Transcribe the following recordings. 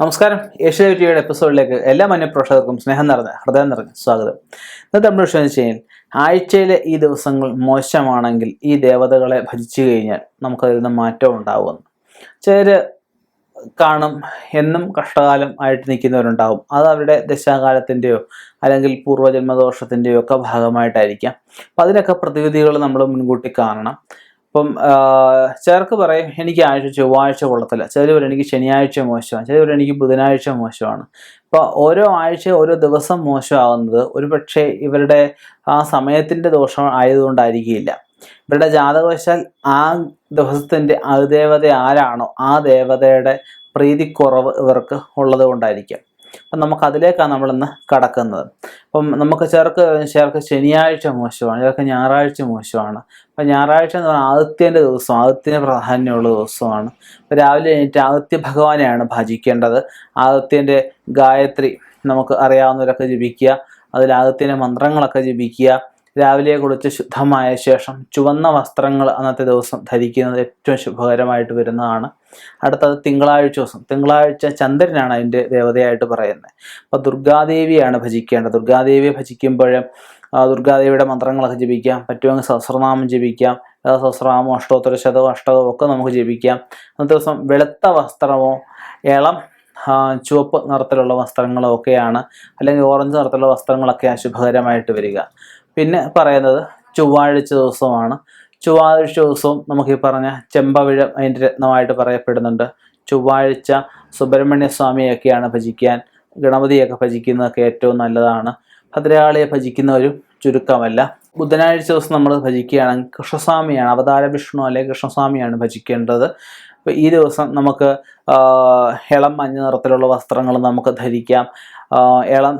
നമസ്കാരം. ഏഷ്യ ടിവിയുടെ എപ്പിസോഡിലേക്ക് എല്ലാ മന്യപ്രേക്ഷകർക്കും സ്നേഹം നിറഞ്ഞ ഹൃദയം നിറഞ്ഞ സ്വാഗതം. ഇന്നത്തെ നമ്മുടെ വിഷയം വെച്ച് കഴിഞ്ഞാൽ ആഴ്ചയിലെ ഈ ദിവസങ്ങൾ മോശമാണെങ്കിൽ ഈ ദേവതകളെ ഭജിച്ചു കഴിഞ്ഞാൽ നമുക്കതിൽ നിന്ന് മാറ്റം ഉണ്ടാവുമെന്ന്. ചേര് കാണും എന്നും കഷ്ടകാലം ആയിട്ട് നിൽക്കുന്നവരുണ്ടാവും. അത് അവരുടെ ദശാകാലത്തിന്റെയോ അല്ലെങ്കിൽ പൂർവജന്മദോഷത്തിന്റെയോ ഒക്കെ ഭാഗമായിട്ടായിരിക്കാം. അപ്പം അതിനൊക്കെ പ്രതിവിധികൾ നമ്മൾ മുൻകൂട്ടി കാണണം. ഇപ്പം ചിലർക്ക് പറയും എനിക്ക് ആഴ്ച ചൊവ്വാഴ്ച കൊള്ളത്തില്ല. ചിലവർ എനിക്ക് ശനിയാഴ്ച മോശമാണ്. ചിലവർ എനിക്ക് ബുധനാഴ്ച മോശമാണ്. അപ്പോൾ ഓരോ ആഴ്ച ഓരോ ദിവസം മോശമാകുന്നത് ഒരു പക്ഷേ ഇവരുടെ ആ സമയത്തിന്റെ ദോഷം ആയതുകൊണ്ടായിരിക്കില്ല. ഇവരുടെ ജാതകവശാൽ ആ ദിവസത്തിന്റെ അതിദേവത ആരാണോ ആ ദേവതയുടെ പ്രീതിക്കുറവ് ഇവർക്ക് ഉള്ളത് കൊണ്ടായിരിക്കാം അപ്പം നമുക്ക് അതിലേക്കാണ് നമ്മളിന്ന് കടക്കുന്നത്. അപ്പം നമുക്ക് ചേർക്ക് ചേർക്ക് ശനിയാഴ്ച മോശമാണ് ചേർക്ക് ഞായറാഴ്ച മോശമാണ്. അപ്പം ഞായറാഴ്ച എന്ന് പറഞ്ഞാൽ ആദിത്യന്റെ ദിവസം ആദിത്യന് പ്രാധാന്യമുള്ള ദിവസമാണ് അപ്പോൾ രാവിലെ എണീറ്റ് ആദിത്യ ഭഗവാനെയാണ് ഭജിക്കേണ്ടത്. ആദിത്യന്റെ ഗായത്രി നമുക്ക് അറിയാവുന്നവരൊക്കെ ജപിക്കുക. അതിൽ ആദിത്യന്റെ മന്ത്രങ്ങളൊക്കെ ജപിക്കുക. രാവിലെ കുളിച്ച് ശുദ്ധമായ ശേഷം ചുവന്ന വസ്ത്രങ്ങൾ അന്നത്തെ ദിവസം ധരിക്കുന്നത് ഏറ്റവും ശുഭകരമായിട്ട് വരുന്നതാണ്. അടുത്തത് തിങ്കളാഴ്ച ദിവസം. തിങ്കളാഴ്ച ചന്ദ്രനാണ് അതിന്റെ ദേവതയായിട്ട് പറയുന്നത്. അപ്പോൾ ദുർഗാദേവിയാണ് ഭജിക്കേണ്ടത്. ദുർഗാദേവിയെ ഭജിക്കുമ്പോഴും ദുർഗാദേവിയുടെ മന്ത്രങ്ങളൊക്കെ ജപിക്കാം. പറ്റുമെങ്കിൽ സഹസ്രനാമം ജപിക്കാം. സഹസ്രനാമം അഷ്ടോത്തര ശതവും അഷ്ടകവും ഒക്കെ നമുക്ക് ജപിക്കാം. അന്നത്തെ ദിവസം വെളുത്ത വസ്ത്രമോ ഇളം ചുവപ്പ് നിറത്തിലുള്ള വസ്ത്രങ്ങളോ ഒക്കെയാണ്. അല്ലെങ്കിൽ ഓറഞ്ച് നിറത്തിലുള്ള വസ്ത്രങ്ങളൊക്കെ അശുഭകരമായിട്ട് വരിക. പിന്നെ പറയുന്നത് ചൊവ്വാഴ്ച ദിവസമാണ്. ചൊവ്വാഴ്ച ദിവസവും നമുക്ക് ഈ പറഞ്ഞ ചെമ്പവിഴം അതിന്റെ രത്നമായിട്ട് പറയപ്പെടുന്നുണ്ട്. ചൊവ്വാഴ്ച സുബ്രഹ്മണ്യ സ്വാമിയൊക്കെയാണ് ഭജിക്കാൻ ഗണപതിയൊക്കെ ഭജിക്കുന്നതൊക്കെ ഏറ്റവും നല്ലതാണ്. ഭദ്രകാളിയെ ഭജിക്കുന്നവരും ചുരുക്കമല്ല. ബുധനാഴ്ച ദിവസം നമ്മൾ ഭജിക്കുകയാണെങ്കിൽ കൃഷ്ണസ്വാമിയാണ് അവതാര വിഷ്ണു അല്ലെങ്കിൽ കൃഷ്ണസ്വാമിയാണ് ഭജിക്കേണ്ടത്. അപ്പോൾ ഈ ദിവസം നമുക്ക് ഇളം മഞ്ഞ നിറത്തിലുള്ള വസ്ത്രങ്ങൾ നമുക്ക് ധരിക്കാം. ഇളം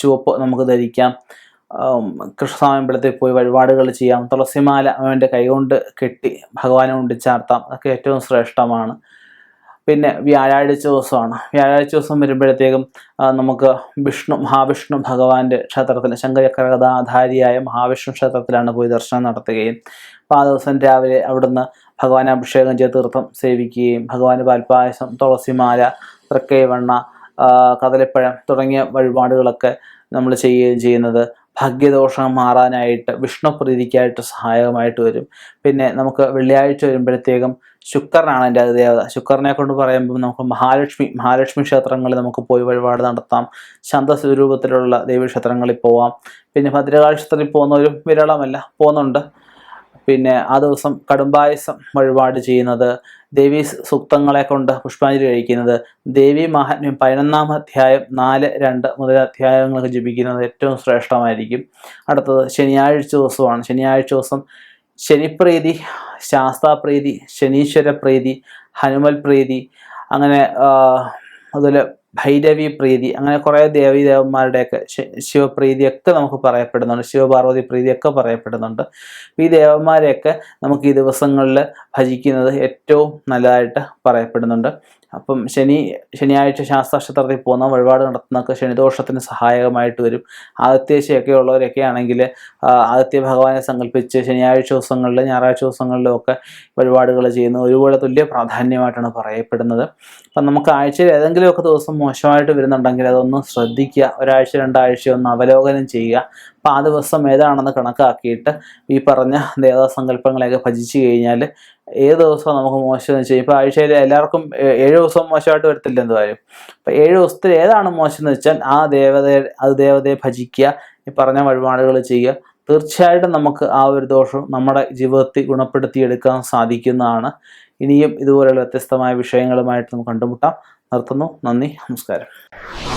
ചുവപ്പ് നമുക്ക് ധരിക്കാം. കൃഷ്ണസ്വാമിമ്പലത്തിൽ പോയി വഴിപാടുകൾ ചെയ്യാം. തുളസിമാല അവന്റെ കൈകൊണ്ട് കെട്ടി ഭഗവാനെ കൊണ്ട് ചാർത്താം അതൊക്കെ ഏറ്റവും ശ്രേഷ്ഠമാണ്. പിന്നെ വ്യാഴാഴ്ച ദിവസമാണ്. വ്യാഴാഴ്ച ദിവസം വരുമ്പോഴത്തേക്കും നമുക്ക് വിഷ്ണു മഹാവിഷ്ണു ഭഗവാന്റെ ക്ഷേത്രത്തിൽ ശങ്കരകരകഥാധാരിയായ മഹാവിഷ്ണു ക്ഷേത്രത്തിലാണ് പോയി ദർശനം നടത്തുകയും അപ്പോൾ ആ ദിവസം രാവിലെ അവിടുന്ന് ഭഗവാൻ അഭിഷേകം ചെയ്ത് തീർത്ഥം സേവിക്കുകയും ഭഗവാന് പാൽപ്പായസം തുളസിമാല തൃക്കൈവെണ്ണ കദളിപ്പഴം തുടങ്ങിയ വഴിപാടുകളൊക്കെ നമ്മൾ ചെയ്യുകയും ചെയ്യുന്നത്. ഭാഗ്യദോഷം മാറാനായിട്ട് വിഷ്ണുപ്രീതിക്കായിട്ട് സഹായകമായിട്ട് വരും. പിന്നെ നമുക്ക് വെള്ളിയാഴ്ച വരുമ്പോഴത്തേക്കും ശുക്രനാണ് എന്റെ ദേവത ശുക്രനെ കൊണ്ട് പറയുമ്പോൾ നമുക്ക് മഹാലക്ഷ്മി മഹാലക്ഷ്മി ക്ഷേത്രങ്ങളിൽ നമുക്ക് പോയി വഴിപാട് നടത്താം. ശാന്തസ്വരൂപത്തിലുള്ള ദേവീക്ഷേത്രങ്ങളിൽ പോവാം. പിന്നെ ഭദ്രകാളി പോകുന്നവരും വിരളമല്ല പോകുന്നുണ്ട്. പിന്നെ ആ ദിവസം കടുംബായസം വഴിപാട് ചെയ്യുന്നത് ദേവി സൂക്തങ്ങളെ കൊണ്ട് പുഷ്പാഞ്ജലി കഴിക്കുന്നത് ദേവി മഹാത്മ്യം പതിനൊന്നാം അധ്യായം നാല് രണ്ട് മുതൽ അധ്യായങ്ങളൊക്കെ ജപിക്കുന്നത് ഏറ്റവും ശ്രേഷ്ഠമായിരിക്കും. അടുത്തത് ശനിയാഴ്ച ദിവസമാണ്. ശനിയാഴ്ച ദിവസം ശനിപ്രീതി ശാസ്താപ്രീതി ശനീശ്വര പ്രീതി ഹനുമൽ പ്രീതി അങ്ങനെ അതുപോലെ ഭൈരവി പ്രീതി അങ്ങനെ കുറേ ദേവീദേവന്മാരുടെയൊക്കെ ശിവപ്രീതിയൊക്കെ നമുക്ക് പറയപ്പെടുന്നുണ്ട് ശിവപാർവതി പ്രീതിയൊക്കെ പറയപ്പെടുന്നുണ്ട്. ഈ ദേവന്മാരെയൊക്കെ നമുക്ക് ഈ ദിവസങ്ങളിൽ ഭജിക്കുന്നത് ഏറ്റവും നല്ലതായിട്ട് പറയപ്പെടുന്നുണ്ട്. അപ്പം ശനി ശനിയാഴ്ച ശാസ്ത്രക്ഷേത്രത്തിൽ പോകുന്ന വഴിപാട് നടത്തുന്നതൊക്കെ ശനിദോഷത്തിന് സഹായകമായിട്ട് വരും. ആദിത്യശയൊക്കെ ഉള്ളവരൊക്കെ ആണെങ്കിൽ ആദിത്യ ഭഗവാനെ സങ്കല്പിച്ച് ശനിയാഴ്ച ദിവസങ്ങളിൽ ഞായറാഴ്ച ദിവസങ്ങളിലും ഒക്കെ വഴിപാടുകൾ ചെയ്യുന്ന ഒരുപോലെ തുല്യ പ്രാധാന്യമായിട്ടാണ് പറയപ്പെടുന്നത്. അപ്പം നമുക്ക് ആഴ്ചയിൽ ഏതെങ്കിലുമൊക്കെ ദിവസം മോശമായിട്ട് വരുന്നുണ്ടെങ്കിൽ അതൊന്ന് ശ്രദ്ധിക്കുക. ഒരാഴ്ച രണ്ടാഴ്ച ഒന്ന് അവലോകനം ചെയ്യുക. അപ്പം ആ ദിവസം ഏതാണെന്ന് കണക്കാക്കിയിട്ട് ഈ പറഞ്ഞ ദേവതാസങ്കല്പങ്ങളെയൊക്കെ ഭജിച്ചു കഴിഞ്ഞാൽ ഏത് ദിവസമാണ് നമുക്ക് മോശം എന്ന് വെച്ചാൽ ഇപ്പോൾ ആഴ്ചയിൽ എല്ലാവർക്കും ഏഴ് ദിവസം മോശമായിട്ട് വരത്തില്ല എന്തായാലും അപ്പോൾ ഏഴ് ദിവസത്തിൽ ഏതാണ് മോശം എന്ന് വെച്ചാൽ ആ ദേവതയെ അത് ദേവതയെ ഭജിക്കുക ഈ പറഞ്ഞ വഴിപാടുകൾ ചെയ്യുക തീർച്ചയായിട്ടും നമുക്ക് ആ ഒരു ദോഷം നമ്മുടെ ജീവിതത്തിൽ ഗുണപ്പെടുത്തിയെടുക്കാൻ സാധിക്കുന്നതാണ്. ഇനിയും ഇതുപോലെയുള്ള വ്യത്യസ്തമായ വിഷയങ്ങളുമായിട്ട് നമുക്ക് കണ്ടുമുട്ടാം. നിർത്തുന്നു. നന്ദി. നമസ്കാരം.